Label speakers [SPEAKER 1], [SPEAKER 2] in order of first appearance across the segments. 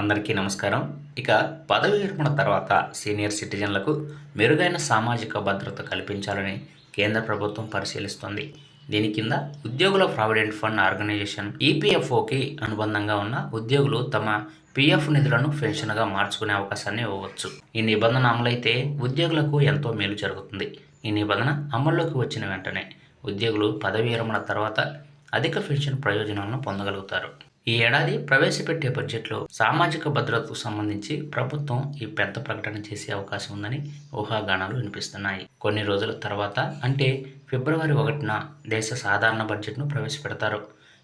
[SPEAKER 1] అందరికీ నమస్కారం. ఇక పదవి విరమణ తర్వాత సీనియర్ సిటిజన్లకు మెరుగైన సామాజిక భద్రత కల్పించాలని కేంద్ర ప్రభుత్వం పరిశీలిస్తోంది. దీని కింద ఉద్యోగుల ప్రావిడెంట్ ఫండ్ ఆర్గనైజేషన్ ఈపీఎఫ్ఓకి అనుబంధంగా ఉన్న ఉద్యోగులు తమ పీఎఫ్ నిధులను పెన్షన్గా మార్చుకునే అవకాశాన్ని ఇవ్వవచ్చు. ఈ నిబంధన అమలైతే ఉద్యోగులకు ఎంతో మేలు జరుగుతుంది. ఈ నిబంధన అమల్లోకి వచ్చిన వెంటనే ఉద్యోగులు పదవి విరమణ తర్వాత అధిక పెన్షన్ ప్రయోజనాలను పొందగలుగుతారు. ఈ ఏడాది ప్రవేశపెట్టే బడ్జెట్లో సామాజిక భద్రతకు సంబంధించి ప్రభుత్వం ఈ పెద్ద ప్రకటన చేసే అవకాశం ఉందని ఊహాగానాలు వినిపిస్తున్నాయి. కొన్ని రోజుల తర్వాత అంటే ఫిబ్రవరి ఒకటిన దేశ సాధారణ బడ్జెట్ను ప్రవేశపెడతారు.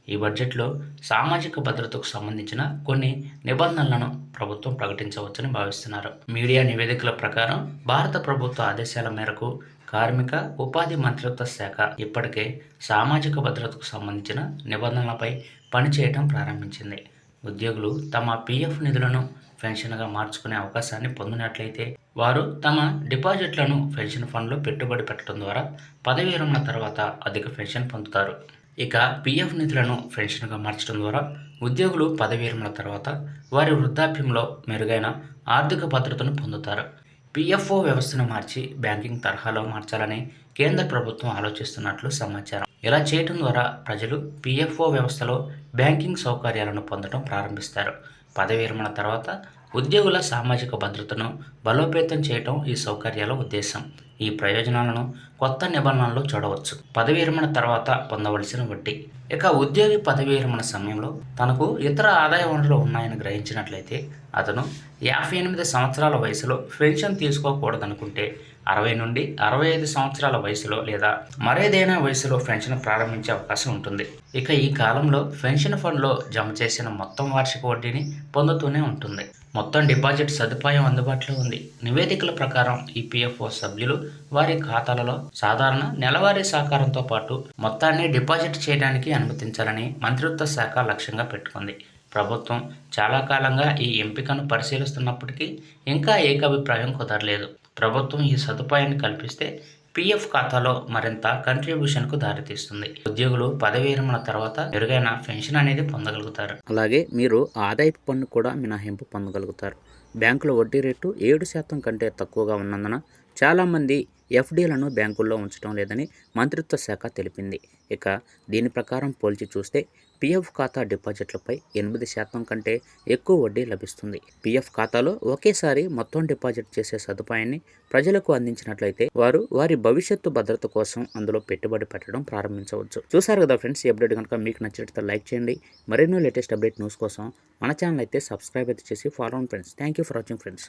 [SPEAKER 1] ఈ బడ్జెట్లో సామాజిక భద్రతకు సంబంధించిన కొన్ని నిబంధనలను ప్రభుత్వం ప్రకటించవచ్చని భావిస్తున్నారు. మీడియా నివేదికల ప్రకారం భారత ప్రభుత్వ ఆదేశాల మేరకు కార్మిక ఉపాధి మంత్రిత్వ శాఖ ఇప్పటికే సామాజిక భద్రతకు సంబంధించిన నిబంధనలపై పనిచేయటం ప్రారంభించింది. ఉద్యోగులు తమ పీఎఫ్ నిధులను పెన్షన్గా మార్చుకునే అవకాశాన్ని పొందినట్లయితే వారు తమ డిపాజిట్లను పెన్షన్ ఫండ్లో పెట్టుబడి పెట్టడం ద్వారా పదవి విరమణ తర్వాత అధిక పెన్షన్ పొందుతారు. ఇక పీఎఫ్ నిధులను పెన్షన్గా మార్చడం ద్వారా ఉద్యోగులు పదవి విరమణ తర్వాత వారి వృద్ధాప్యంలో మెరుగైన ఆర్థిక భద్రతను పొందుతారు. పిఎఫ్ఓ వ్యవస్థను మార్చి బ్యాంకింగ్ తరహాలో మార్చాలని కేంద్ర ప్రభుత్వం ఆలోచిస్తున్నట్లు సమాచారం. ఇలా చేయటం ద్వారా ప్రజలు పిఎఫ్ఓ వ్యవస్థలో బ్యాంకింగ్ సౌకర్యాలను పొందడం ప్రారంభిస్తారు. పదవి విరమణ తర్వాత ఉద్యోగుల సామాజిక భద్రతను బలోపేతం చేయటం ఈ సౌకర్యాల ఉద్దేశం. ఈ ప్రయోజనాలను కొత్త నిబంధనల్లో చూడవచ్చు. పదవి విరమణ తర్వాత పొందవలసిన వడ్డీ. ఇక ఉద్యోగి పదవి విరమణ సమయంలో తనకు ఇతర ఆదాయ వనరులు ఉన్నాయని గ్రహించినట్లయితే అతను యాభై ఎనిమిది సంవత్సరాల వయసులో పెన్షన్ తీసుకోకూడదనుకుంటే అరవై నుండి అరవై ఐదు సంవత్సరాల వయసులో లేదా మరేదైనా వయసులో పెన్షన్ ప్రారంభించే అవకాశం ఉంటుంది. ఇక ఈ కాలంలో పెన్షన్ ఫండ్లో జమ చేసిన మొత్తం వార్షిక వడ్డీని పొందుతూనే ఉంటుంది. మొత్తం డిపాజిట్ సదుపాయం అందుబాటులో ఉంది. నివేదికల ప్రకారం ఈపీఎఫ్ఓ సభ్యులు వారి ఖాతాలలో సాధారణ నెలవారీ సహకారంతో పాటు మొత్తాన్ని డిపాజిట్ చేయడానికి అనుమతించాలని మంత్రిత్వ శాఖ లక్ష్యంగా పెట్టుకుంది. ప్రభుత్వం చాలా కాలంగా ఈ ఎంపికను పరిశీలిస్తున్నప్పటికీ ఇంకా ఏకాభిప్రాయం కుదరలేదు. ప్రభుత్వం ఈ సదుపాయాన్ని కల్పిస్తే పీఎఫ్ ఖాతాలో మరింత కంట్రిబ్యూషన్కు దారితీస్తుంది. ఉద్యోగులు పదవి విరమణ తర్వాత మెరుగైన పెన్షన్ అనేది పొందగలుగుతారు. అలాగే మీరు ఆదాయపు పన్ను కూడా మినహాయింపు పొందగలుగుతారు. బ్యాంకుల వడ్డీ రేటు ఏడు శాతం కంటే తక్కువగా ఉన్నందున చాలామంది ఎఫ్డీలను బ్యాంకుల్లో ఉంచడం లేదని మంత్రిత్వ శాఖ తెలిపింది. ఇక దీని ప్రకారం పోల్చి చూస్తే పిఎఫ్ ఖాతా డిపాజిట్లపై ఎనిమిది శాతం కంటే ఎక్కువ వడ్డీ లభిస్తుంది. పిఎఫ్ ఖాతాలో ఒకేసారి మొత్తం డిపాజిట్ చేసే సదుపాయాన్ని ప్రజలకు అందించినట్లయితే వారు వారి భవిష్యత్తు భద్రత కోసం అందులో పెట్టుబడి పెట్టడం ప్రారంభించవచ్చు. చూసారు కదా ఫ్రెండ్స్ ఈ అప్డేట్ కనుక మీకు నచ్చినట్లయితే లైక్ చేయండి. మరెన్నో లేటెస్ట్ అప్డేట్ న్యూస్ కోసం మన ఛానల్ అయితే సబ్స్క్రైబ్ అయితే చేసి follow and friends thank you for watching friends